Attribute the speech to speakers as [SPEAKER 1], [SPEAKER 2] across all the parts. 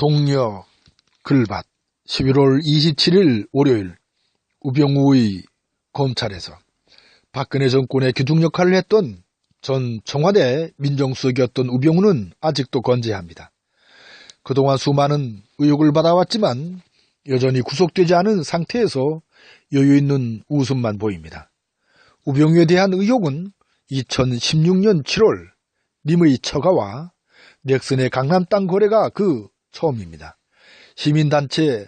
[SPEAKER 1] 동력 글밭 11월 27일 월요일 우병우의 검찰에서 박근혜 정권의 기둥 역할을 했던 전 청와대 민정수석이었던 우병우는 아직도 건재합니다. 그동안 수많은 의혹을 받아왔지만 여전히 구속되지 않은 상태에서 여유 있는 웃음만 보입니다. 우병우에 대한 의혹은 2016년 7월 님의 처가와 넥슨의 강남 땅 거래가 그 처음입니다. 시민단체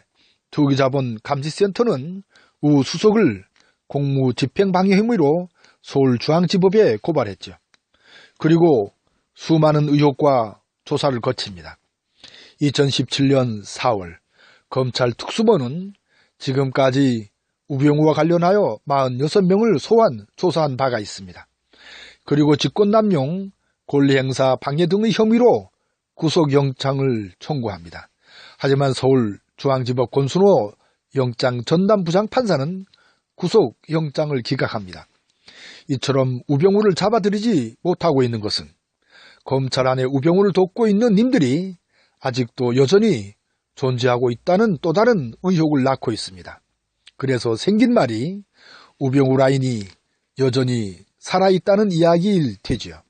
[SPEAKER 1] 투기자본 감시센터는 우 수석을 공무집행방해 혐의로 서울중앙지법에 고발했죠. 그리고 수많은 의혹과 조사를 거칩니다. 2017년 4월 검찰 특수본은 지금까지 우병우와 관련하여 46명을 소환, 조사한 바가 있습니다. 그리고 직권남용, 권리행사 방해 등의 혐의로 구속영장을 청구합니다. 하지만 서울중앙지법 권순호 영장 전담 부장판사는 구속영장을 기각합니다. 이처럼 우병우를 잡아들이지 못하고 있는 것은 검찰 안에 우병우를 돕고 있는 님들이 아직도 여전히 존재하고 있다는 또 다른 의혹을 낳고 있습니다. 그래서 생긴 말이 우병우 라인이 여전히 살아있다는 이야기일 테지요.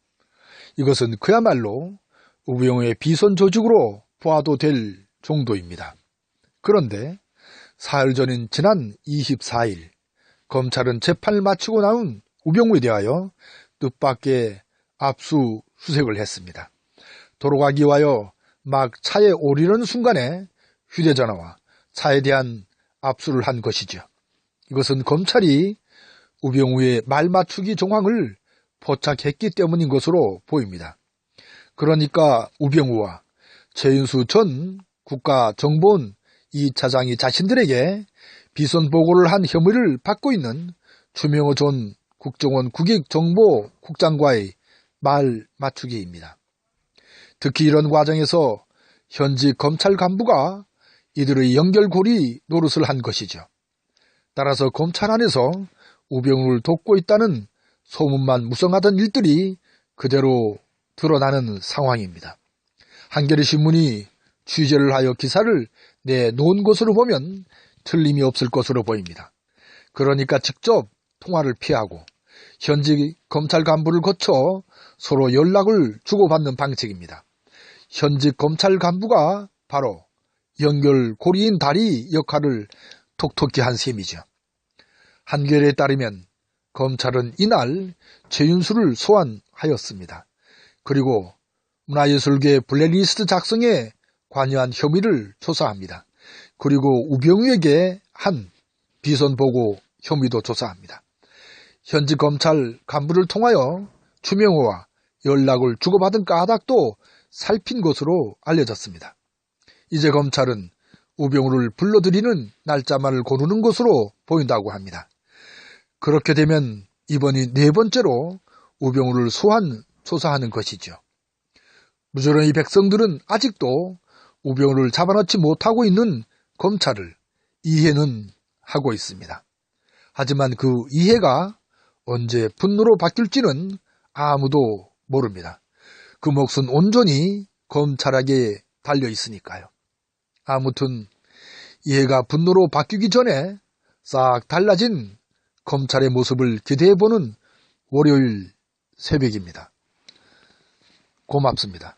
[SPEAKER 1] 이것은 그야말로 우병우의 비선 조직으로 보아도 될 정도입니다. 그런데 사흘 전인 지난 24일 검찰은 재판을 마치고 나온 우병우에 대하여 뜻밖의 압수 수색을 했습니다. 도로가기 와여 막 차에 오르는 순간에 휴대전화와 차에 대한 압수를 한 것이죠. 이것은 검찰이 우병우의 말 맞추기 정황을 포착했기 때문인 것으로 보입니다. 그러니까 우병우와 최윤수 전 국가정보원 이 차장이 자신들에게 비선 보고를 한 혐의를 받고 있는 추명호 전 국정원 국익정보국장과의 말 맞추기입니다. 특히 이런 과정에서 현직 검찰 간부가 이들의 연결고리 노릇을 한 것이죠. 따라서 검찰 안에서 우병우를 돕고 있다는 소문만 무성하던 일들이 그대로 드러나는 상황입니다. 한겨레 신문이 취재를 하여 기사를 내놓은 것으로 보면 틀림이 없을 것으로 보입니다. 그러니까 직접 통화를 피하고 현직 검찰 간부를 거쳐 서로 연락을 주고받는 방식입니다. 현직 검찰 간부가 바로 연결 고리인 다리 역할을 톡톡히 한 셈이죠. 한겨레에 따르면 검찰은 이날 최윤수를 소환하였습니다. 그리고 문화예술계 블랙리스트 작성에 관여한 혐의를 조사합니다. 그리고 우병우에게 한 비선 보고 혐의도 조사합니다. 현지 검찰 간부를 통하여 추명호와 연락을 주고받은 까닭도 살핀 것으로 알려졌습니다. 이제 검찰은 우병우를 불러들이는 날짜만을 고르는 것으로 보인다고 합니다. 그렇게 되면 이번이 네 번째로 우병우를 소환 조사하는 것이죠. 무조건 이 백성들은 아직도 우병우를 잡아넣지 못하고 있는 검찰을 이해는 하고 있습니다. 하지만 그 이해가 언제 분노로 바뀔지는 아무도 모릅니다. 그 몫은 온전히 검찰에게 달려 있으니까요. 아무튼 이해가 분노로 바뀌기 전에 싹 달라진 검찰의 모습을 기대해보는 월요일 새벽입니다. 고맙습니다.